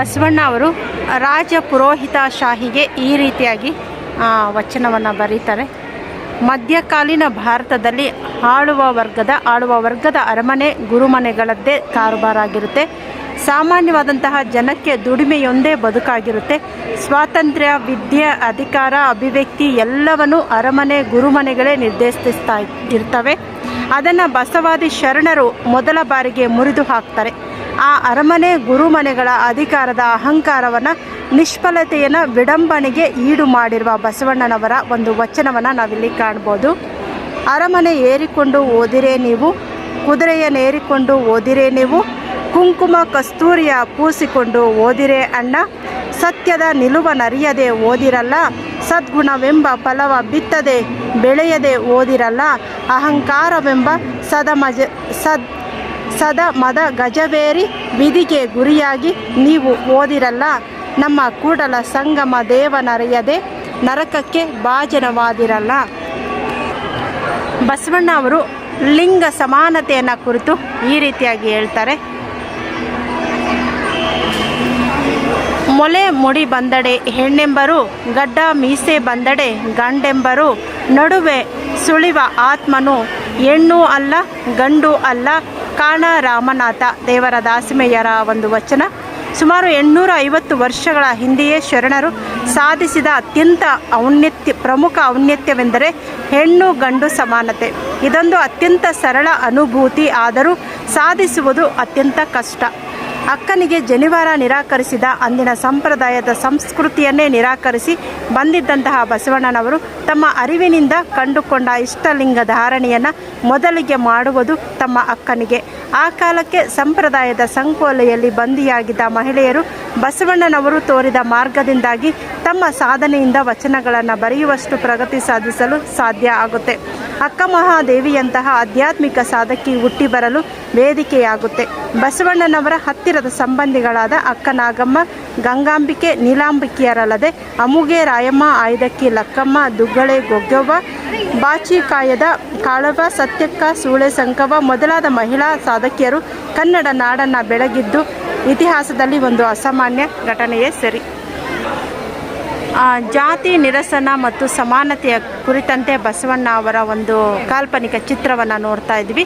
ಬಸವಣ್ಣ ಅವರು ರಾಜ ಪುರೋಹಿತ ಶಾಹಿಗೆ ಈ ರೀತಿಯಾಗಿ ವಚನವನ್ನು ಬರೀತಾರೆ. ಮಧ್ಯಕಾಲೀನ ಭಾರತದಲ್ಲಿ ಆಳುವ ವರ್ಗದ ಆಳುವ ವರ್ಗದ ಅರಮನೆ ಗುರುಮನೆಗಳದ್ದೇ ಕಾರುಬಾರಾಗಿರುತ್ತೆ ಸಾಮಾನ್ಯವಾದಂತಹ ಜನಕ್ಕೆ ದುಡಿಮೆಯೊಂದೇ ಬದುಕಾಗಿರುತ್ತೆ. ಸ್ವಾತಂತ್ರ್ಯ, ವಿದ್ಯೆ, ಅಧಿಕಾರ, ಅಭಿವ್ಯಕ್ತಿ ಎಲ್ಲವನ್ನೂ ಅರಮನೆ ಗುರುಮನೆಗಳೇ ನಿರ್ದೇಶಿಸ್ತಾ ಇರ್ತವೆ. ಅದನ್ನು ಬಸವಾದಿ ಶರಣರು ಮೊದಲ ಬಾರಿಗೆ ಮುರಿದು ಹಾಕ್ತಾರೆ. ಆ ಅರಮನೆ ಗುರುಮನೆಗಳ ಅಧಿಕಾರದ ಅಹಂಕಾರವನ್ನು, ನಿಷ್ಫಲತೆಯನ್ನು ವಿಡಂಬನೆಗೆ ಈಡು ಮಾಡಿರುವ ಬಸವಣ್ಣನವರ ಒಂದು ವಚನವನ್ನು ನಾವಿಲ್ಲಿ ಕಾಣ್ಬೋದು. ಅರಮನೆ ಏರಿಕೊಂಡು ಓದಿರೇ ನೀವು ಕುದುರೆಯನ್ನೇರಿಕೊಂಡು ಓದಿರೇ ನೀವು, ಕುಂಕುಮ ಕಸ್ತೂರಿಯ ಪೂಸಿಕೊಂಡು ಓದಿರೇ ಅಣ್ಣ, ಸತ್ಯದ ನಿಲುವನರಿಯದೆ ಓದಿರಲ್ಲ, ಸದ್ಗುಣವೆಂಬ ಫಲವ ಬಿತ್ತದೆ ಬೆಳೆಯದೆ ಓದಿರಲ್ಲ, ಅಹಂಕಾರವೆಂಬ ಸದಮಜ, ಸದ್ ಸದ ಮದ ಗಜಬೇರಿ ವಿಧಿಗೆ ಗುರಿಯಾಗಿ ನೀವು ಓದಿರಲ್ಲ. ನಮ್ಮ ಕೂಡಲ ಸಂಗಮ ದೇವನರಿಯದೆ ನರಕಕ್ಕೆ ಭಾಜನವಾದಿರಲ್ಲ. ಬಸವಣ್ಣ ಅವರು ಲಿಂಗ ಸಮಾನತೆಯನ್ನು ಕುರಿತು ಈ ರೀತಿಯಾಗಿ ಹೇಳ್ತಾರೆ. ಮೊಲೆ ಮುಡಿ ಬಂದಡೆ ಹೆಣ್ಣೆಂಬರು, ಗಡ್ಡ ಮೀಸೆ ಬಂದಡೆ ಗಂಡೆಂಬರು, ನಡುವೆ ಸುಳಿವ ಆತ್ಮನು ಹೆಣ್ಣು ಅಲ್ಲ, ಗಂಡು ಅಲ್ಲ ಕಾಣ ರಾಮನಾಥ ದೇವರ ದಾಸಿಮೆಯರ ಒಂದು ವಚನ. ಸುಮಾರು ಎಂಟುನೂರ ಐವತ್ತು ವರ್ಷಗಳ ಹಿಂದೆಯೇ ಶರಣರು ಸಾಧಿಸಿದ ಅತ್ಯಂತ ಔನ್ನತ್ಯ, ಪ್ರಮುಖ ಔನ್ನತ್ಯವೆಂದರೆ ಹೆಣ್ಣು ಗಂಡು ಸಮಾನತೆ. ಇದೊಂದು ಅತ್ಯಂತ ಸರಳ ಅನುಭೂತಿ, ಆದರೂ ಸಾಧಿಸುವುದು ಅತ್ಯಂತ ಕಷ್ಟ. ಅಕ್ಕನಿಗೆ ಜನಿವಾರ ನಿರಾಕರಿಸಿದ ಅಂದಿನ ಸಂಪ್ರದಾಯದ ಸಂಸ್ಕೃತಿಯನ್ನೇ ನಿರಾಕರಿಸಿ ಬಂದಿದ್ದಂತಹ ಬಸವಣ್ಣನವರು ತಮ್ಮ ಅರಿವಿನಿಂದ ಕಂಡುಕೊಂಡ ಇಷ್ಟಲಿಂಗ ಧಾರಣೆಯನ್ನು ಮೊದಲಿಗೆ ಮಾಡುವುದು ತಮ್ಮ ಅಕ್ಕನಿಗೆ. ಆ ಕಾಲಕ್ಕೆ ಸಂಪ್ರದಾಯದ ಸಂಕೋಲೆಯಲ್ಲಿ ಬಂದಿಯಾಗಿದ್ದ ಮಹಿಳೆಯರು ಬಸವಣ್ಣನವರು ತೋರಿದ ಮಾರ್ಗದಿಂದಾಗಿ ತಮ್ಮ ಸಾಧನೆಯಿಂದ ವಚನಗಳನ್ನು ಬರೆಯುವಷ್ಟು ಪ್ರಗತಿ ಸಾಧಿಸಲು ಸಾಧ್ಯ ಆಗುತ್ತೆ. ಅಕ್ಕ ಮಹಾದೇವಿಯಂತಹ ಆಧ್ಯಾತ್ಮಿಕ ಸಾಧಕಿ ಹುಟ್ಟಿ ಬರಲು ವೇದಿಕೆಯಾಗುತ್ತೆ. ಬಸವಣ್ಣನವರ ಹತ್ತಿರದ ಸಂಬಂಧಿಗಳಾದ ಅಕ್ಕ ನಾಗಮ್ಮ ಗಂಗಾಂಬಿಕೆ, ನೀಲಾಂಬಿಕೆಯರಲ್ಲದೆ ಅಮುಗೆ, ರಾಯಮ್ಮ, ಆಯ್ದಕ್ಕಿ, ಲಕ್ಕಮ್ಮ, ದುಗ್ಗಳೆ, ಗೊಗ್ಗವ್ವ, ಬಾಚಿಕಾಯದ ಕಾಳವ ಸತ್ಯಕ್ಕ, ಸೂಳೆ ಸಂಕವ ಮೊದಲಾದ ಮಹಿಳಾ ಸಾಧಕಿಯರು ಕನ್ನಡ ನಾಡನ್ನು ಬೆಳಗಿದ್ದು ಇತಿಹಾಸದಲ್ಲಿ ಒಂದು ಅಸಾಮಾನ್ಯ ಘಟನೆಯೇ ಸರಿ. ಜಾತಿ ನಿರಸನ ಮತ್ತು ಸಮಾನತೆಯ ಕುರಿತಂತೆ ಬಸವಣ್ಣ ಅವರ ಒಂದು ಕಾಲ್ಪನಿಕ ಚಿತ್ರವನ್ನು ನೋಡ್ತಾ ಇದ್ವಿ.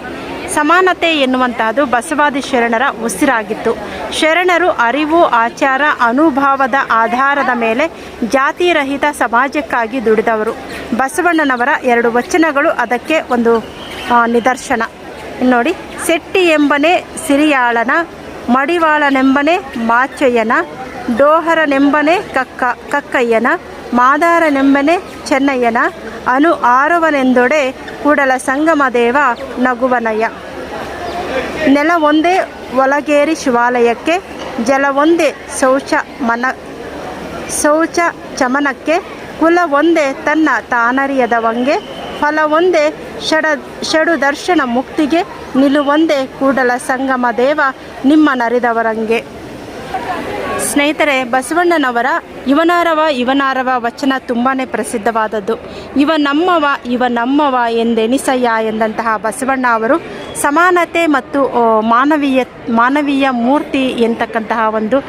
ಸಮಾನತೆ ಎನ್ನುವಂತಹದ್ದು ಬಸವಾದಿ ಶರಣರ ಉಸಿರಾಗಿತ್ತು. ಶರಣರು ಅರಿವು, ಆಚಾರ, ಅನುಭಾವದ ಆಧಾರದ ಮೇಲೆ ಜಾತಿರಹಿತ ಸಮಾಜಕ್ಕಾಗಿ ದುಡಿದವರು. ಬಸವಣ್ಣನವರ ಎರಡು ವಚನಗಳು ಅದಕ್ಕೆ ಒಂದು ನಿದರ್ಶನ. ನೋಡಿ, ಸೆಟ್ಟಿ ಎಂಬನೇ ಸಿರಿಯಾಳನ, ಮಡಿವಾಳನೆಂಬನೇ ಮಾಚಯ್ಯನ, ಡೋಹರನೆಂಬನೆ ಕಕ್ಕ, ಕಕ್ಕಯ್ಯನ, ಮಾದಾರನೆಂಬನೆ ಚೆನ್ನಯ್ಯನ, ಅನು ಆರವನೆಂದೊಡೆ ಕೂಡಲ ಸಂಗಮ ದೇವ ನಗುವನಯ್ಯ. ನೆಲ ಒಂದೇ ಒಲಗೇರಿ ಶಿವಾಲಯಕ್ಕೆ, ಜಲ ಒಂದೇ ಶೌಚ ಮನ, ಶೌಚ ಚಮನಕ್ಕೆ, ಕುಲ ಒಂದೇ ತನ್ನ ತಾನರಿಯದವಂಗೆ ಒಂದೇ ಷಡ, ಷಡು ದರ್ಶನ ಮುಕ್ತಿಗೆ ನಿಲುವೊಂದೇ ಕೂಡಲ ಸಂಗಮ ದೇವ ನಿಮ್ಮ ನರಿದವರಂಗೆ. ಸ್ನೇಹಿತರೆ, ಬಸವಣ್ಣನವರ ಇವನಾರವ ಇವನಾರವ ವಚನ ತುಂಬಾ ಪ್ರಸಿದ್ಧವಾದದ್ದು. ಇವ ನಮ್ಮವ ಇವ ನಮ್ಮವ ಎಂದೆನಿಸಯ್ಯ ಎಂದಂತಹ ಬಸವಣ್ಣ ಅವರು ಸಮಾನತೆ ಮತ್ತು ಮಾನವೀಯ ಮಾನವೀಯ ಮೂರ್ತಿ ಎಂತಕ್ಕಂತಹ ಒಂದು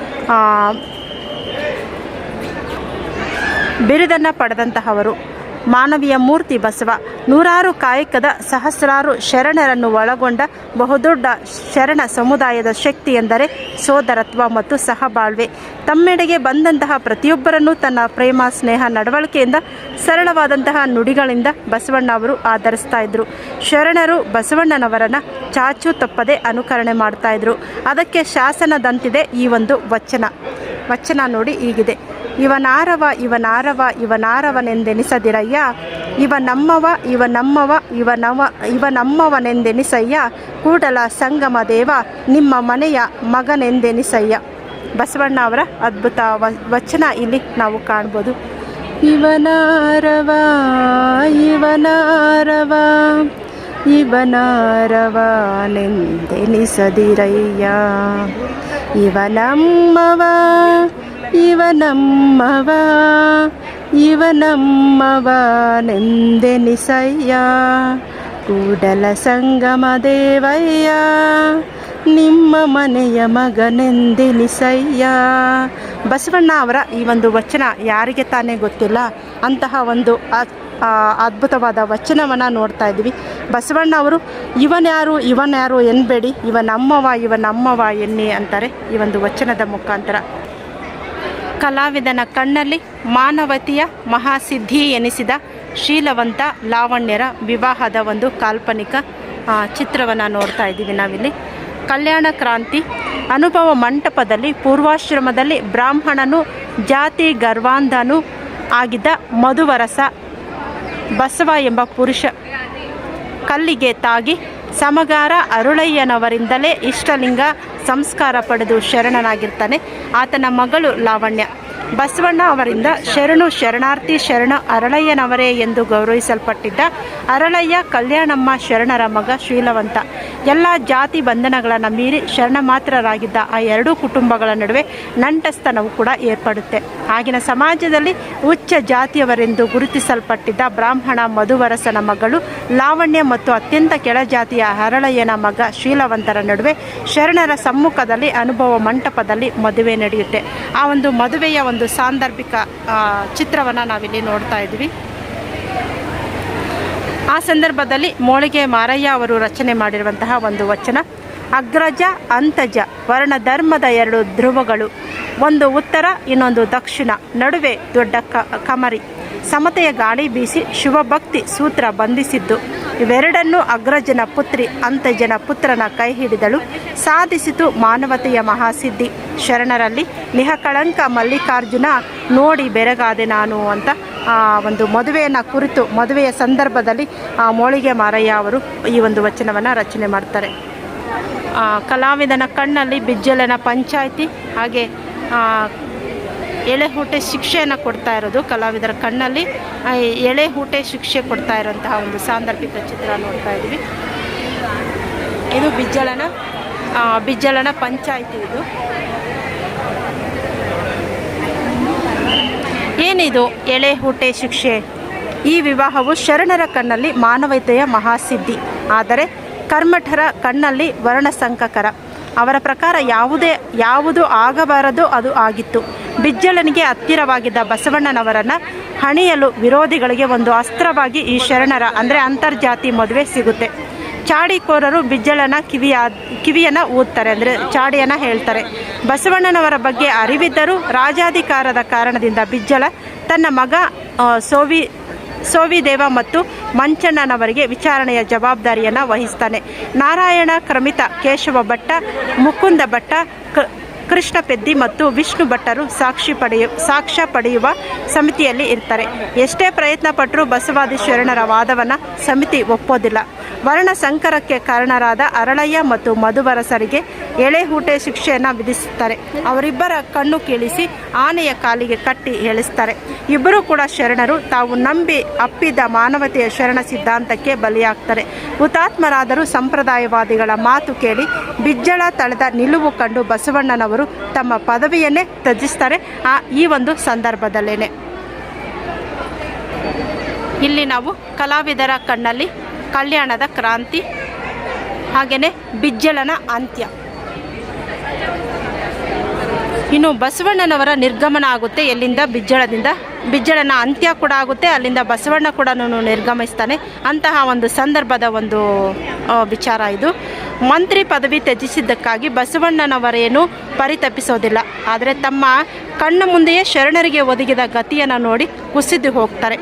ಬಿರುದನ್ನು ಪಡೆದಂತಹವರು. ಮಾನವೀಯ ಮೂರ್ತಿ ಬಸವ. ನೂರಾರು ಕಾಯಕದ ಸಹಸ್ರಾರು ಶರಣರನ್ನು ಒಳಗೊಂಡ ಬಹುದೊಡ್ಡ ಶರಣ ಸಮುದಾಯದ ಶಕ್ತಿ ಎಂದರೆ ಸೋದರತ್ವ ಮತ್ತು ಸಹಬಾಳ್ವೆ. ತಮ್ಮೆಡೆಗೆ ಬಂದಂತಹ ಪ್ರತಿಯೊಬ್ಬರನ್ನು ತನ್ನ ಪ್ರೇಮ, ಸ್ನೇಹ, ನಡವಳಿಕೆಯಿಂದ, ಸರಳವಾದಂತಹ ನುಡಿಗಳಿಂದ ಬಸವಣ್ಣ ಅವರು ಆಧರಿಸ್ತಾ ಇದ್ರು. ಶರಣರು ಬಸವಣ್ಣನವರನ್ನು ಚಾಚು ತಪ್ಪದೆ ಅನುಕರಣೆ ಮಾಡ್ತಾ ಇದ್ರು. ಅದಕ್ಕೆ ಶಾಸನದಂತಿದೆ ಈ ಒಂದು ವಚನ. ವಚನ ನೋಡಿ ಹೀಗಿದೆ. ಇವನಾರವ ಇವನಾರವ, ಇವನಾರವನೆಂದೆನಿಸದಿರಯ್ಯ. ಇವ ನಮ್ಮವ ಇವ ನಮ್ಮವ, ಇವ ನವ, ಇವ ನಮ್ಮವನೆಂದೆನಿಸಯ್ಯ. ಕೂಡಲ ಸಂಗಮ ದೇವ, ನಿಮ್ಮ ಮನೆಯ ಮಗನೆಂದೆನಿಸಯ್ಯ. ಬಸವಣ್ಣ ಅವರ ಅದ್ಭುತ ವಚನ ಇಲ್ಲಿ ನಾವು ಕಾಣ್ಬೋದು. ಇವನಾರವ ಇವನಾರವ, ಇವನಾರವನೆಂದೆನಿಸದಿರಯ್ಯ. ಇವನಮ್ಮವ ಇವನಮ್ಮವ ಇವನಮ್ಮವನೆಂದೆನಿಸಯ್ಯ ಕೂಡಲ ಸಂಗಮ ದೇವಯ್ಯ, ನಿಮ್ಮ ಮನೆಯ ಮಗನೆಂದೆನಿಸಯ್ಯ ಬಸವಣ್ಣ ಅವರ ಈ ಒಂದು ವಚನ ಯಾರಿಗೆ ತಾನೇ ಗೊತ್ತಿಲ್ಲ? ಅಂತಹ ಒಂದು ಅದ್ಭುತವಾದ ವಚನವನ್ನು ನೋಡ್ತಾ ಇದ್ವಿ. ಬಸವಣ್ಣ ಅವರು, ಇವನ್ಯಾರು ಇವನ್ಯಾರು ಎನ್ಬೇಡಿ ಇವ ನಮ್ಮವ ಇವ ನಮ್ಮವ ಎನ್ನಿ ಅಂತಾರೆ ಈ ಒಂದು ವಚನದ ಮುಖಾಂತರ. ಕಲಾವಿದನ ಕಣ್ಣಲ್ಲಿ ಮಾನವತೆಯ ಮಹಾಸಿದ್ಧಿ ಎನಿಸಿದ ಶೀಲವಂತ ಲಾವಣ್ಯರ ವಿವಾಹದ ಒಂದು ಕಾಲ್ಪನಿಕ ಚಿತ್ರವನ್ನು ನೋಡ್ತಾ ಇದ್ದೀವಿ ನಾವಿಲ್ಲಿ. ಕಲ್ಯಾಣ ಕ್ರಾಂತಿ ಅನುಭವ ಮಂಟಪದಲ್ಲಿ ಪೂರ್ವಾಶ್ರಮದಲ್ಲಿ ಬ್ರಾಹ್ಮಣನು, ಜಾತಿ ಗರ್ವಾಂಧನು ಆಗಿದ್ದ ಮಧುವರಸ ಬಸವ ಎಂಬ ಪುರುಷ ಕಲ್ಲಿಗೆ ತಾಗಿ ಸಮಗಾರ ಅರುಳಯ್ಯನವರಿಂದಲೇ ಇಷ್ಟಲಿಂಗ ಸಂಸ್ಕಾರ ಪಡೆದು ಶರಣನಾಗಿರ್ತಾನೆ. ಆತನ ಮಗಳು ಲಾವಣ್ಯ. ಬಸವಣ್ಣ ಅವರಿಂದ ಶರಣು ಶರಣಾರ್ಥಿ ಶರಣ ಅರಳಯ್ಯನವರೇ ಎಂದು ಗೌರವಿಸಲ್ಪಟ್ಟಿದ್ದ ಅರಳಯ್ಯ ಕಲ್ಯಾಣಮ್ಮ ಶರಣರ ಮಗ ಶೀಲವಂತ. ಎಲ್ಲ ಜಾತಿ ಬಂಧನಗಳನ್ನು ಮೀರಿ ಶರಣ ಮಾತ್ರರಾಗಿದ್ದ ಆ ಎರಡೂ ಕುಟುಂಬಗಳ ನಡುವೆ ನಂಟಸ್ತನವು ಕೂಡ ಏರ್ಪಡುತ್ತೆ. ಆಗಿನ ಸಮಾಜದಲ್ಲಿ ಉಚ್ಚ ಜಾತಿಯವರೆಂದು ಗುರುತಿಸಲ್ಪಟ್ಟಿದ್ದ ಬ್ರಾಹ್ಮಣ ಮಧುವರಸನ ಮಗಳು ಲಾವಣ್ಯ ಮತ್ತು ಅತ್ಯಂತ ಕೆಳಜಾತಿಯ ಅರಳಯ್ಯನ ಮಗ ಶೀಲವಂತರ ನಡುವೆ ಶರಣರ ಸಮ್ಮುಖದಲ್ಲಿ ಅನುಭವ ಮಂಟಪದಲ್ಲಿ ಮದುವೆ ನಡೆಯುತ್ತೆ. ಆ ಒಂದು ಮದುವೆಯ ಸಾಂದರ್ಭಿಕ ಚಿತ್ರವನ್ನು ನಾವಿಲ್ಲಿ ನೋಡ್ತಾ ಇದ್ವಿ ಆ ಸಂದರ್ಭದಲ್ಲಿ ಮೋಳಿಗೆ ಮಾರಯ್ಯ ಅವರು ರಚನೆ ಮಾಡಿರುವಂತಹ ಒಂದು ವಚನ, ಅಗ್ರಜ, ಅಂತಜ ವರ್ಣ ಧರ್ಮದ ಎರಡು ಧ್ರುವಗಳು, ಒಂದು ಉತ್ತರ, ಇನ್ನೊಂದು ದಕ್ಷಿಣ, ನಡುವೆ ದೊಡ್ಡ ಕಮರಿ, ಸಮತೆಯ ಗಾಳಿ ಬೀಸಿ ಶಿವಭಕ್ತಿ ಸೂತ್ರ ಬಂಧಿಸಿದ್ದು. ಇವೆರಡನ್ನೂ ಅಗ್ರಜನ ಪುತ್ರಿ ಅಂತಜನ ಪುತ್ರನ ಕೈ ಹಿಡಿದಳು. ಸಾಧಿಸಿತು ಮಾನವತೆಯ ಮಹಾಸಿದ್ಧಿ. ಶರಣರಲ್ಲಿ ನಿಹಕಳಂಕ ಮಲ್ಲಿಕಾರ್ಜುನ, ನೋಡಿ ಬೆರಗಾದೆ ನಾನು ಅಂತ, ಆ, ಒಂದು ಮದುವೆಯನ್ನು ಕುರಿತು, ಮದುವೆಯ ಸಂದರ್ಭದಲ್ಲಿ, ಆ, ಮೋಳಿಗೆ ಮಾರಯ್ಯ ಅವರು ಈ ಒಂದು ವಚನವನ್ನು ರಚನೆ ಮಾಡ್ತಾರೆ. ಕಲಾವಿದನ ಕಣ್ಣಲ್ಲಿ ಬಿಜ್ಜಲನ ಪಂಚಾಯಿತಿ, ಹಾಗೆ ಎಳೆ ಹೂಟೆ ಶಿಕ್ಷೆಯನ್ನು ಕೊಡ್ತಾ ಇರೋದು ಕಲಾವಿದರ ಕಣ್ಣಲ್ಲಿ. ಎಳೆ ಹೂಟೆ ಶಿಕ್ಷೆ ಕೊಡ್ತಾ ಇರೋಂತಹ ಒಂದು ಸಾಂದರ್ಭಿಕ ಚಿತ್ರ ನೋಡ್ತಾ ಇದ್ದೀವಿ ಇದು ಬಿಜ್ಜಳನ ಬಿಜ್ಜಳನ ಪಂಚಾಯಿತಿ ಇದು. ಏನಿದು ಎಳೆ ಹೂಟೆ ಶಿಕ್ಷೆ? ಈ ವಿವಾಹವು ಶರಣರ ಕಣ್ಣಲ್ಲಿ ಮಾನವತೆಯ ಮಹಾಸಿದ್ಧಿ. ಆದರೆ ಕರ್ಮಠರ ಕಣ್ಣಲ್ಲಿ ವರ್ಣಸಂಕಕರ. ಅವರ ಪ್ರಕಾರ ಯಾವುದೇ, ಯಾವುದು ಆಗಬಾರದು ಅದು ಆಗಿತ್ತು. ಬಿಜ್ಜಳನಿಗೆ ಹತ್ತಿರವಾಗಿದ್ದ ಬಸವಣ್ಣನವರನ್ನು ಹಣಿಯಲು ವಿರೋಧಿಗಳಿಗೆ ಒಂದು ಅಸ್ತ್ರವಾಗಿ ಈ ಶರಣರ, ಅಂದರೆ ಅಂತರ್ಜಾತಿ ಮದುವೆ ಸಿಗುತ್ತೆ. ಚಾಡಿಕೋರರು ಬಿಜ್ಜಳನ ಕಿವಿಯ, ಕಿವಿಯನ್ನು ಊದ್ತಾರೆ, ಅಂದರೆ ಚಾಡಿಯನ್ನು ಹೇಳ್ತಾರೆ. ಬಸವಣ್ಣನವರ ಬಗ್ಗೆ ಅರಿವಿದ್ದರೂ ರಾಜಾಧಿಕಾರದ ಕಾರಣದಿಂದ ಬಿಜ್ಜಳ ತನ್ನ ಮಗ ಸೋವಿ ಸೋವಿದೇವ ಮತ್ತು ಮಂಚಣ್ಣನವರಿಗೆ ವಿಚಾರಣೆಯ ಜವಾಬ್ದಾರಿಯನ್ನು ವಹಿಸ್ತಾನೆ. ನಾರಾಯಣ ಕ್ರಮಿತ ಕೇಶವ ಭಟ್ಟ ಮುಕುಂದ ಭಟ್ಟ ಕೃಷ್ಣ ಪೆದ್ದಿ ಮತ್ತು ವಿಷ್ಣು ಭಟ್ಟರು ಸಾಕ್ಷಿ ಪಡೆಯು, ಸಾಕ್ಷ್ಯ ಪಡೆಯುವ ಸಮಿತಿಯಲ್ಲಿ ಇರ್ತಾರೆ. ಎಷ್ಟೇ ಪ್ರಯತ್ನ ಪಟ್ಟರೂ ಬಸವಾದಿ ಶರಣರ ವಾದವನ್ನು ಸಮಿತಿ ಒಪ್ಪೋದಿಲ್ಲ. ವರ್ಣ ಸಂಕರಕ್ಕೆ ಕಾರಣರಾದ ಅರಳಯ್ಯ ಮತ್ತು ಮಧುವರಸರಿಗೆ ಎಳೆ ಹೂಟೆ ಶಿಕ್ಷೆಯನ್ನು ವಿಧಿಸುತ್ತಾರೆ. ಅವರಿಬ್ಬರ ಕಣ್ಣು ಕೀಳಿಸಿ ಆನೆಯ ಕಾಲಿಗೆ ಕಟ್ಟಿ ಹೇಳಿಸ್ತಾರೆ. ಇಬ್ಬರೂ ಕೂಡ ಶರಣರು ತಾವು ನಂಬಿ ಅಪ್ಪಿದ ಮಾನವತೆಯ ಶರಣ ಸಿದ್ಧಾಂತಕ್ಕೆ ಬಲಿಯಾಗ್ತಾರೆ. ಹುತಾತ್ಮರಾದರೂ ಸಂಪ್ರದಾಯವಾದಿಗಳ ಮಾತು ಕೇಳಿ ಬಿಜ್ಜಳ ತಳೆದ ನಿಲುವು ಕಂಡು ಬಸವಣ್ಣನವರು ತಮ್ಮ ಪದವಿಯನ್ನೇ ತ್ಯಜಿಸ್ತಾರೆ ಆ ಈ ಒಂದು ಸಂದರ್ಭದಲ್ಲೇ ಇಲ್ಲಿ ನಾವು ಕಲಾವಿದರ ಕಣ್ಣಲ್ಲಿ ಕಲ್ಯಾಣದ ಕ್ರಾಂತಿ ಹಾಗೆಯೇ ಬಿಜ್ಜಳನ ಅಂತ್ಯ. ಇನ್ನು ಬಸವಣ್ಣನವರ ನಿರ್ಗಮನ ಆಗುತ್ತೆ ಎಲ್ಲಿಂದ? ಬಿಜ್ಜಳದಿಂದ. ಬಿಜ್ಜಳನ ಅಂತ್ಯ ಕೂಡ ಆಗುತ್ತೆ, ಅಲ್ಲಿಂದ ಬಸವಣ್ಣ ಕೂಡ ನಿರ್ಗಮಿಸ್ತಾನೆ. ಅಂತಹ ಒಂದು ಸಂದರ್ಭದ ಒಂದು ವಿಚಾರ ಇದು. ಮಂತ್ರಿ ಪದವಿ ತ್ಯಜಿಸಿದ್ದಕ್ಕಾಗಿ ಬಸವಣ್ಣನವರೇನು ಪರಿತಪಿಸೋದಿಲ್ಲ. ಆದರೆ ತಮ್ಮ ಕಣ್ಣ ಮುಂದೆಯೇ ಶರಣರಿಗೆ ಒದಗಿದ ಗತಿಯನ್ನು ನೋಡಿ ಕುಸಿದು ಹೋಗ್ತಾರೆ.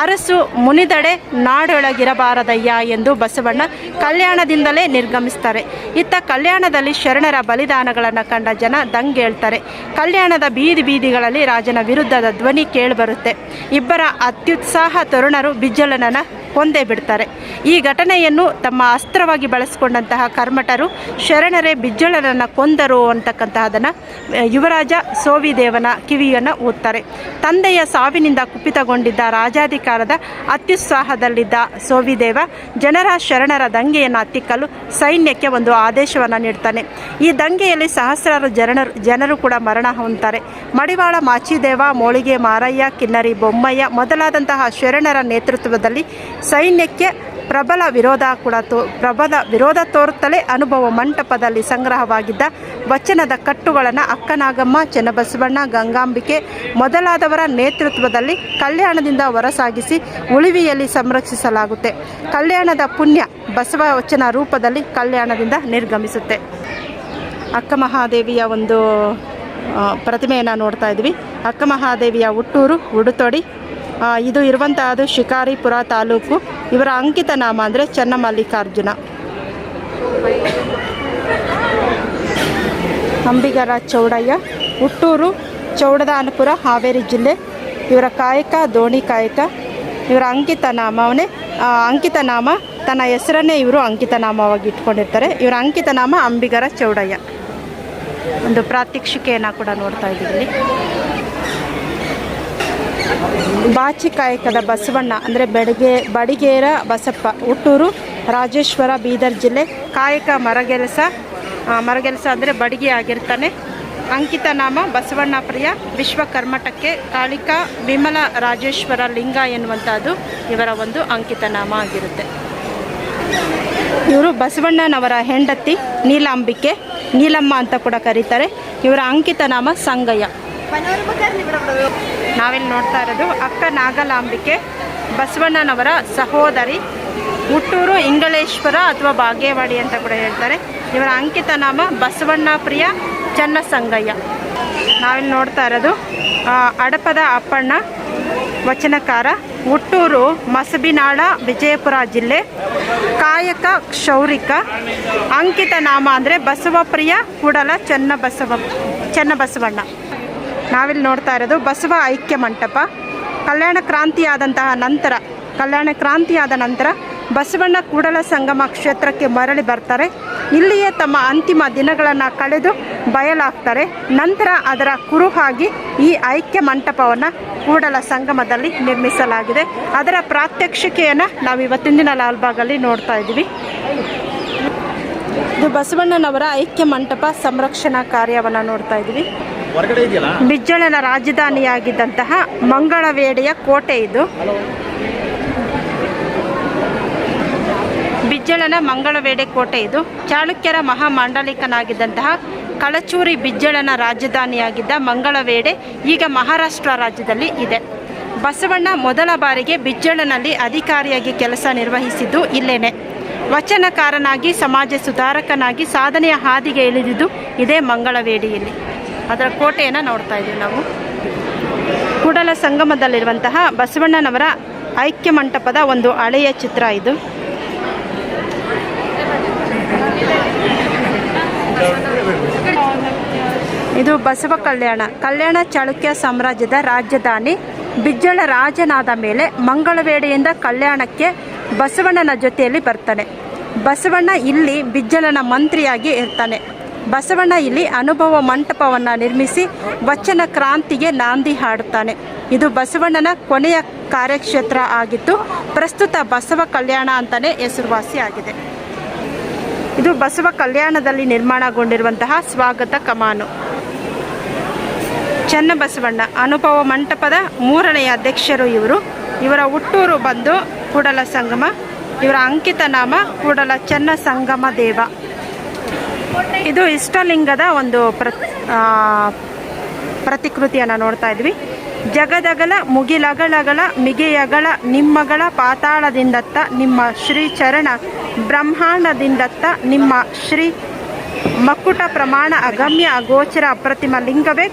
ಅರಸು ಮುನಿದಡೆ ನಾಡೊಳಗಿರಬಾರದಯ್ಯ ಎಂದು ಬಸವಣ್ಣ ಕಲ್ಯಾಣದಿಂದಲೇ ನಿರ್ಗಮಿಸ್ತಾರೆ. ಇತ್ತ ಕಲ್ಯಾಣದಲ್ಲಿ ಶರಣರ ಬಲಿದಾನಗಳನ್ನು ಕಂಡ ಜನ ದಂಗೇಳ್ತಾರೆ. ಕಲ್ಯಾಣದ ಬೀದಿ ಬೀದಿಗಳಲ್ಲಿ ರಾಜನ ವಿರುದ್ಧದ ಧ್ವನಿ ಕೇಳಿಬರುತ್ತೆ. ಇಬ್ಬರ ಅತ್ಯುತ್ಸಾಹ ತರುಣರು ಬಿಜ್ಜಲನನ ಕೊಂದೇ ಬಿಡ್ತಾರೆ. ಈ ಘಟನೆಯನ್ನು ತಮ್ಮ ಅಸ್ತ್ರವಾಗಿ ಬಳಸಿಕೊಂಡಂತಹ ಕರ್ಮಟರು ಶರಣರೇ ಬಿಜ್ಜಳರನ್ನು ಕೊಂದರು ಅಂತಕ್ಕಂತಹದನ್ನು ಯುವರಾಜ ಸೋವಿದೇವನ ಕಿವಿಯನ್ನು ಓದ್ತಾರೆ ತಂದೆಯ ಸಾವಿನಿಂದ ಕುಪಿತಗೊಂಡಿದ್ದ ರಾಜಾಧಿಕಾರದ ಅತ್ಯುತ್ಸಾಹದಲ್ಲಿದ್ದ ಸೋವಿದೇವ ಜನರ ಶರಣರ ದಂಗೆಯನ್ನು ಹತ್ತಿಕ್ಕಲು ಸೈನ್ಯಕ್ಕೆ ಒಂದು ಆದೇಶವನ್ನು ನೀಡ್ತಾನೆ. ಈ ದಂಗೆಯಲ್ಲಿ ಸಹಸ್ರಾರು ಜನರು ಜನರು ಕೂಡ ಮರಣ ಹೊಂದ್ತಾರೆ. ಮಡಿವಾಳ ಮಾಚಿದೇವ, ಮೋಳಿಗೆ ಮಾರಯ್ಯ, ಕಿನ್ನರಿ ಬೊಮ್ಮಯ್ಯ ಮೊದಲಾದಂತಹ ಶರಣರ ನೇತೃತ್ವದಲ್ಲಿ ಸೈನ್ಯಕ್ಕೆ ಪ್ರಬಲ ವಿರೋಧ ಕೂಡ ತೋ, ಪ್ರಬಲ ವಿರೋಧ ತೋರುತ್ತಲೇ ಅನುಭವ ಮಂಟಪದಲ್ಲಿ ಸಂಗ್ರಹವಾಗಿದ್ದ ವಚನದ ಕಟ್ಟುಗಳನ್ನು ಅಕ್ಕನಾಗಮ್ಮ, ಚೆನ್ನಬಸವಣ್ಣ, ಗಂಗಾಂಬಿಕೆ ಮೊದಲಾದವರ ನೇತೃತ್ವದಲ್ಲಿ ಕಲ್ಯಾಣದಿಂದ ಹೊರಸಾಗಿಸಿ ಉಳಿವಿಯಲ್ಲಿ ಸಂರಕ್ಷಿಸಲಾಗುತ್ತೆ. ಕಲ್ಯಾಣದ ಪುಣ್ಯ ಬಸವ ವಚನ ರೂಪದಲ್ಲಿ ಕಲ್ಯಾಣದಿಂದ ನಿರ್ಗಮಿಸುತ್ತೆ. ಅಕ್ಕ ಮಹಾದೇವಿಯ ಒಂದು ಪ್ರತಿಮೆಯನ್ನು ನೋಡ್ತಾ ಇದ್ವಿ. ಅಕ್ಕ ಮಹಾದೇವಿಯ ಹುಟ್ಟೂರು, ಉಡುತೊಡಿ ಇದು ಇರುವಂತಹದ್ದು ಶಿಕಾರಿಪುರ ತಾಲೂಕು. ಇವರ ಅಂಕಿತ ನಾಮ ಅಂದರೆ ಚನ್ನಮಲ್ಲಿಕಾರ್ಜುನ ಅಂಬಿಗರ ಚೌಡಯ್ಯ, ಹುಟ್ಟೂರು ಚೌಡದಾನಪುರ ಹಾವೇರಿ ಜಿಲ್ಲೆ. ಇವರ ಕಾಯಕ ದೋಣಿ ಕಾಯಕ. ಇವರ ಅಂಕಿತ ನಾಮವನ್ನೇ ಅಂಕಿತ ನಾಮ, ತನ್ನ ಹೆಸರನ್ನೇ ಇವರು ಅಂಕಿತ ನಾಮವಾಗಿ ಇಟ್ಕೊಂಡಿರ್ತಾರೆ. ಇವರ ಅಂಕಿತ ನಾಮ ಅಂಬಿಗರ ಚೌಡಯ್ಯ. ಒಂದು ಪ್ರಾತ್ಯಕ್ಷಿಕೆಯನ್ನು ಕೂಡ ನೋಡ್ತಾ ಇದ್ದೀವಿ ಬಾಚಿ ಕಾಯಕದ ಬಸವಣ್ಣ, ಅಂದರೆ ಬೆಡಗೆ, ಬಡಿಗೇರ ಬಸಪ್ಪ, ಹುಟ್ಟೂರು ರಾಜೇಶ್ವರ, ಬೀದರ್ ಜಿಲ್ಲೆ ಕಾಯಕ ಮರಗೆಲಸ ಮರಗೆಲಸ ಅಂದರೆ ಬಡಿಗೆ ಆಗಿರ್ತಾನೆ. ಅಂಕಿತ ನಾಮ ಬಸವಣ್ಣ ಪ್ರಿಯ ವಿಶ್ವಕರ್ಮಟಕ್ಕೆ ಕಾಳಿಕಾ ವಿಮಲ ರಾಜೇಶ್ವರ ಲಿಂಗ ಎನ್ನುವಂಥದ್ದು ಇವರ ಒಂದು ಅಂಕಿತ ನಾಮ ಆಗಿರುತ್ತೆ. ಇವರು ಬಸವಣ್ಣನವರ ಹೆಂಡತಿ, ನೀಲಾಂಬಿಕೆ, ನೀಲಮ್ಮ ಅಂತ ಕೂಡ ಕರೀತಾರೆ. ಇವರ ಅಂಕಿತ ನಾಮ ಸಂಗಯ್ಯ. ನಾವಿಲ್ಲಿ ನೋಡ್ತಾ ಇರೋದು ಅಕ್ಕ ನಾಗಲಾಂಬಿಕೆ, ಬಸವಣ್ಣನವರ ಸಹೋದರಿ, ಹುಟ್ಟೂರು ಇಂಗಳೇಶ್ವರ ಅಥವಾ ಭಾಗ್ಯವಾಡಿ ಅಂತ ಕೂಡ ಹೇಳ್ತಾರೆ. ಇವರ ಅಂಕಿತ ನಾಮ ಬಸವಣ್ಣ ಪ್ರಿಯ ಚನ್ನಸಂಗಯ್ಯ. ನಾವಿಲ್ಲಿ ನೋಡ್ತಾ ಇರೋದು ಅಡಪದ ಅಪ್ಪಣ್ಣ, ವಚನಕಾರ, ಹುಟ್ಟೂರು ಮಸಬಿನಾಳ, ವಿಜಯಪುರ ಜಿಲ್ಲೆ, ಕಾಯಕ ಕ್ಷೌರಿಕ, ಅಂಕಿತ ನಾಮ ಅಂದರೆ ಬಸವಪ್ರಿಯ ಕೂಡಲ ಚನ್ನಬಸವ, ಚನ್ನಬಸವಣ್ಣ. ನಾವಿಲ್ಲಿ ನೋಡ್ತಾ ಇರೋದು ಬಸವ ಐಕ್ಯ ಮಂಟಪ. ಕಲ್ಯಾಣ ಕ್ರಾಂತಿಯಾದಂತಹ ನಂತರ, ಕಲ್ಯಾಣ ಕ್ರಾಂತಿಯಾದ ನಂತರ ಬಸವಣ್ಣ ಕೂಡಲ ಸಂಗಮ ಕ್ಷೇತ್ರಕ್ಕೆ ಮರಳಿ ಬರ್ತಾರೆ. ಇಲ್ಲಿಯೇ ತಮ್ಮ ಅಂತಿಮ ದಿನಗಳನ್ನು ಕಳೆದು ಬಯಲಾಗ್ತಾರೆ. ನಂತರ ಅದರ ಕುರುಹಾಗಿ ಈ ಐಕ್ಯ ಮಂಟಪವನ್ನು ಕೂಡಲ ಸಂಗಮದಲ್ಲಿ ನಿರ್ಮಿಸಲಾಗಿದೆ. ಅದರ ಪ್ರಾತ್ಯಕ್ಷಿಕೆಯನ್ನು ನಾವು ಇವತ್ತಿನ ದಿನ ಲಾಲ್ಬಾಗಲ್ಲಿ ನೋಡ್ತಾ ಇದ್ದೀವಿ. ಇದು ಬಸವಣ್ಣನವರ ಐಕ್ಯ ಮಂಟಪ ಸಂರಕ್ಷಣಾ ಕಾರ್ಯವನ್ನು ನೋಡ್ತಾ ಇದ್ದೀವಿ. ಬಿಜ್ಜಳನ ರಾಜಧಾನಿಯಾಗಿದ್ದಂತಹ ಮಂಗಳವೇಡೆಯ ಕೋಟೆ ಇದು. ಬಿಜ್ಜಳನ ಮಂಗಳವೇಡೆ ಕೋಟೆ ಇದು. ಚಾಳುಕ್ಯರ ಮಹಾಮಾಂಡಲಿಕನಾಗಿದ್ದಂತಹ ಕಳಚೂರಿ ಬಿಜ್ಜಳನ ರಾಜಧಾನಿಯಾಗಿದ್ದ ಮಂಗಳವೇಡೆ ಈಗ ಮಹಾರಾಷ್ಟ್ರ ರಾಜ್ಯದಲ್ಲಿ ಇದೆ. ಬಸವಣ್ಣ ಮೊದಲ ಬಾರಿಗೆ ಬಿಜ್ಜಳನಲ್ಲಿ ಅಧಿಕಾರಿಯಾಗಿ ಕೆಲಸ ನಿರ್ವಹಿಸಿದ್ದು ಇಲ್ಲೇನೆ. ವಚನಕಾರನಾಗಿ ಸಮಾಜ ಸುಧಾರಕನಾಗಿ ಸಾಧನೆಯ ಹಾದಿಗೆ ಇಳಿದಿದ್ದು ಇದೇ ಮಂಗಳವೇಡಿಯಲ್ಲಿ. ಅದರ ಕೋಟೆಯನ್ನು ನೋಡ್ತಾ ಇದ್ದೀವಿ ನಾವು. ಕೂಡಲ ಸಂಗಮದಲ್ಲಿರುವಂತಹ ಬಸವಣ್ಣನವರ ಐಕ್ಯ ಮಂಟಪದ ಒಂದು ಹಳೆಯ ಚಿತ್ರ ಇದು. ಇದು ಬಸವ ಕಲ್ಯಾಣ ಕಲ್ಯಾಣ ಚಾಳುಕ್ಯ ಸಾಮ್ರಾಜ್ಯದ ರಾಜಧಾನಿ. ಬಿಜ್ಜಳ ರಾಜನಾದ ಮೇಲೆ ಮಂಗಳವೇಡೆಯಿಂದ ಕಲ್ಯಾಣಕ್ಕೆ ಬಸವಣ್ಣನ ಜೊತೆಯಲ್ಲಿ ಬರ್ತಾನೆ. ಬಸವಣ್ಣ ಇಲ್ಲಿ ಬಿಜ್ಜಳನ ಮಂತ್ರಿಯಾಗಿ ಇರ್ತಾನೆ. ಬಸವಣ್ಣ ಇಲ್ಲಿ ಅನುಭವ ಮಂಟಪವನ್ನು ನಿರ್ಮಿಸಿ ವಚನ ಕ್ರಾಂತಿಗೆ ನಾಂದಿ ಹಾಡುತ್ತಾನೆ. ಇದು ಬಸವಣ್ಣನ ಕೊನೆಯ ಕಾರ್ಯಕ್ಷೇತ್ರ ಆಗಿತ್ತು ಪ್ರಸ್ತುತ ಬಸವ ಕಲ್ಯಾಣ ಅಂತಲೇ ಹೆಸರುವಾಸಿ ಆಗಿದೆ. ಇದು ಬಸವ ಕಲ್ಯಾಣದಲ್ಲಿ ನಿರ್ಮಾಣಗೊಂಡಿರುವಂತಹ ಸ್ವಾಗತ ಕಮಾನು. ಚನ್ನಬಸವಣ್ಣ ಅನುಭವ ಮಂಟಪದ ಮೂರನೆಯ ಅಧ್ಯಕ್ಷರು ಇವರು. ಇವರ ಹುಟ್ಟೂರು ಬಂದು ಕೂಡಲ ಸಂಗಮ, ಇವರ ಅಂಕಿತ ನಾಮ ಕೂಡಲ ಚನ್ನ ಸಂಗಮ ದೇವ. ಇದು ಇಷ್ಟಲಿಂಗದ ಒಂದು ಪ್ರ ಪ್ರತಿಕೃತಿಯನ್ನು ನೋಡ್ತಾ ಇದ್ವಿ. ಜಗದಗಲ ಮುಗಿಲಗಳಗಳ ಮಿಗೆಯಗಳ ನಿಮ್ಮಗಳ ಪಾತಾಳದಿಂದತ್ತ, ನಿಮ್ಮ ಶ್ರೀ ಚರಣ ಬ್ರಹ್ಮಾಂಡದಿಂದತ್ತ, ನಿಮ್ಮ ಶ್ರೀ ಮಕ್ಕುಟ ಪ್ರಮಾಣ ಅಗಮ್ಯ ಅಗೋಚರ ಅಪ್ರತಿಮ ಲಿಂಗವೇ